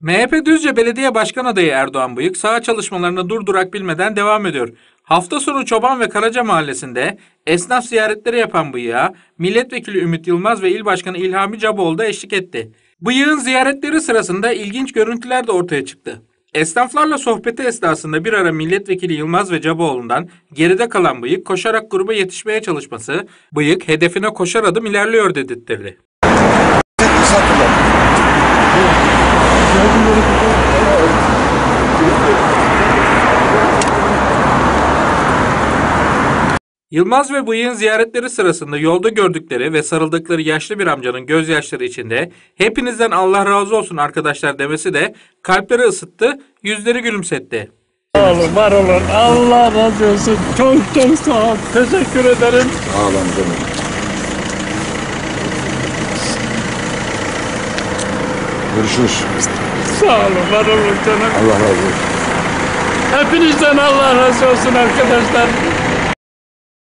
MHP Düzce Belediye Başkan Adayı Erdoğan Bıyık saha çalışmalarına durdurak bilmeden devam ediyor. Hafta sonu Çoban ve Karaca Mahallesi'nde esnaf ziyaretleri yapan Bıyık'a Milletvekili Ümit Yılmaz ve İl Başkanı İlhami Caboğlu da eşlik etti. Bıyık'ın ziyaretleri sırasında ilginç görüntüler de ortaya çıktı. Esnaflarla sohbeti esnasında bir ara Milletvekili Yılmaz ve Caboğlu'ndan geride kalan Bıyık koşarak gruba yetişmeye çalışması, Bıyık hedefine koşar adım ilerliyor dedirtti. Yılmaz ve Bıyık'ın ziyaretleri sırasında yolda gördükleri ve sarıldıkları yaşlı bir amcanın gözyaşları içinde hepinizden Allah razı olsun arkadaşlar demesi de kalpleri ısıttı, yüzleri gülümsetti. Sağ olun, var olun. Allah razı olsun. Çok çok sağ ol. Teşekkür ederim. Sağ olun canım. Görüşürüz. Sağ olun, var olun canım. Allah razı olsun. Hepinizden Allah razı olsun arkadaşlar.